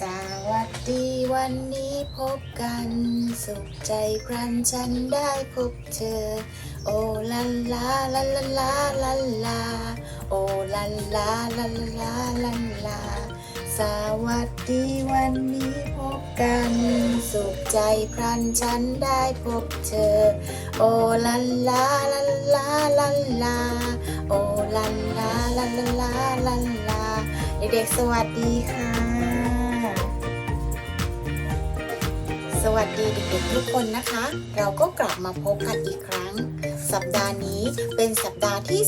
สวัสดีวันนี้พบกัน สุขใจพรันฉันได้พบเธอ โอลันลาลาลาลาลาลา โอลันลาลาลาลาลาลา สวัสดีวันนี้พบกัน สุขใจพรันฉันได้พบเธอ โอลันลาลาลาลาลา โอลันลาลาลาลาลาลา เด็กๆสวัสดีค่ะ สวัสดีเด็กๆทุกคนนะคะ เราก็กลับมาพบกันอีกครั้ง สัปดาห์นี้เป็นสัปดาห์ที่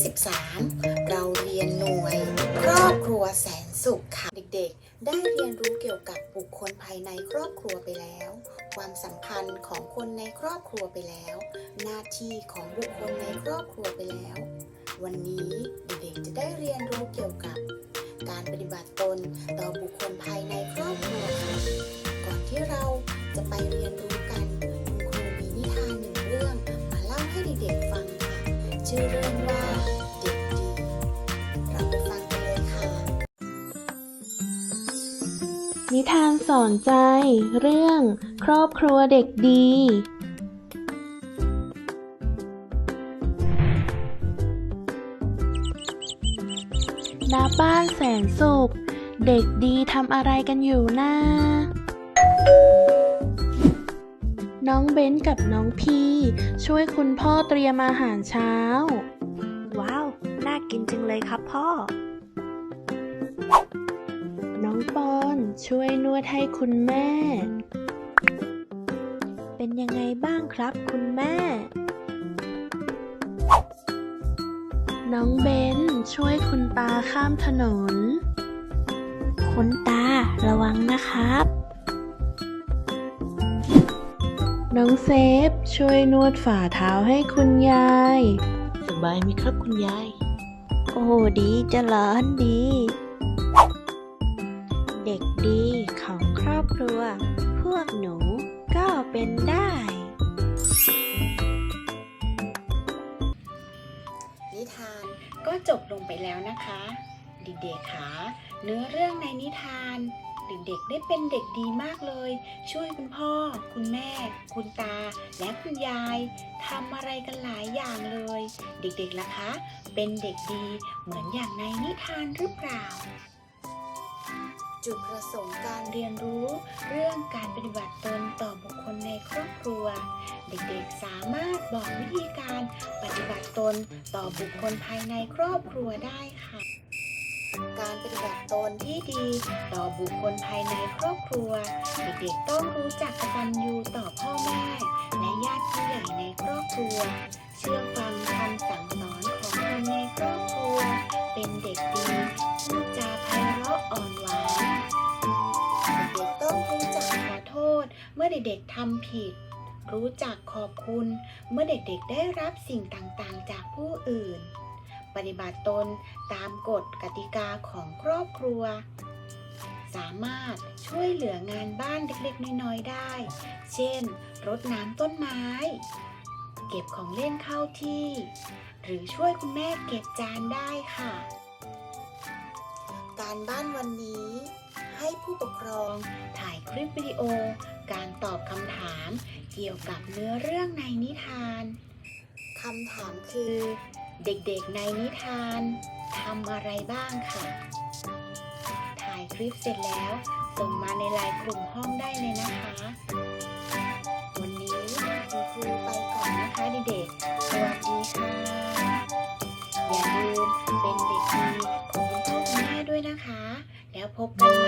13 เราเรียนหน่วย ครอบครัวแสนสุขค่ะ เด็กๆ ได้เรียนรู้เกี่ยวกับบุคคลภายในครอบครัวไปแล้ว ความสัมพันธ์ของคนในครอบครัวไปแล้ว หน้าที่ของบุคคลในครอบครัวไปแล้ว วันนี้เด็กๆจะได้เรียนรู้เกี่ยวกับ การปฏิบัติตนต่อบุคคลภายในครอบครัวค่ะก่อนที่เรา จะไปเรียนรู้กัน คุณครูมีนิทานหนึ่งเรื่องมาเล่าให้เด็กๆฟังค่ะ ชื่อเรื่องว่าเด็กดี เราไปฟังกันเลยค่ะ นิทานสอนใจ เรื่อง ครอบครัวเด็กดี ณ บ้านแสนสุข เด็กดีทำอะไรกันอยู่นะ น้องเบ้นกับน้องพีช่วยคุณพ่อเตรียมอาหารเช้า ว้าว น่ากินจังเลยครับพ่อ น้องปอนช่วยนวดให้คุณแม่ เป็นยังไงบ้างครับคุณแม่ น้องเบนช่วยคุณตาข้ามถนน คุณตาระวังนะครับ น้องเซฟ ช่วยนวดฝ่าเท้าให้คุณยาย สบายไหมครับคุณยาย โอ้ดีจะหลานดี เด็กดีของครอบครัว พวกหนูก็เป็นได้ นิทานก็จบลงไปแล้วนะคะเด็กๆคะเนื้อเรื่องในนิทาน เด็กๆ ได้เป็นเด็กดีมากเลย ช่วยคุณพ่อ คุณแม่ คุณตา และคุณยายทำอะไรกันหลายอย่างเลย เด็กๆล่ะคะ เป็นเด็กดีเหมือนอย่างในนิทานหรือเปล่า จุดประสงค์การเรียนรู้เรื่องการปฏิบัติตนต่อบุคคลในครอบครัว เด็กๆสามารถบอกวิธีการปฏิบัติตนต่อบุคคลภายในครอบครัวได้ค่ะ การปฏิบัติตนที่ดีต่อบุคคลภายในครอบครัว เด็กๆต้องรู้จักกตัญญูต่อพ่อแม่ และญาติผู้ใหญ่ในครอบครัว เชื่อฟังคำสั่งสอนของคนในครอบครัว เป็นเด็กดีพูดจาไพเราะอ่อนหวานเด็กๆต้องรู้จักขอโทษ เมื่อเด็กๆทำผิดรู้จักขอบคุณ เมื่อเด็กๆได้รับสิ่งต่างๆ จากผู้อื่น ปฏิบัติตนตามกฎกติกาของครอบครัว สามารถช่วยเหลืองานบ้านเล็กๆ น้อยๆได้ เช่น รดน้ำต้นไม้ เก็บของเล่นเข้าที่ หรือช่วยคุณแม่เก็บจานได้ค่ะ การบ้านวันนี้ ให้ผู้ปกครองถ่ายคลิปวิดีโอ การตอบคำถามเกี่ยวกับเนื้อเรื่องในนิทานคำถามคือ เด็กๆในนิทานทำอะไรบ้างค่ะ ถ่ายคลิปเสร็จแล้ว ส่งมาในไลน์กลุ่มห้องได้เลยนะคะ วันนี้คุณครูไปก่อนนะคะเด็กๆ สวัสดีค่ะ อย่าลืมเป็นเด็กดีของพ่อคุณแม่ด้วยนะคะ แล้วพบกัน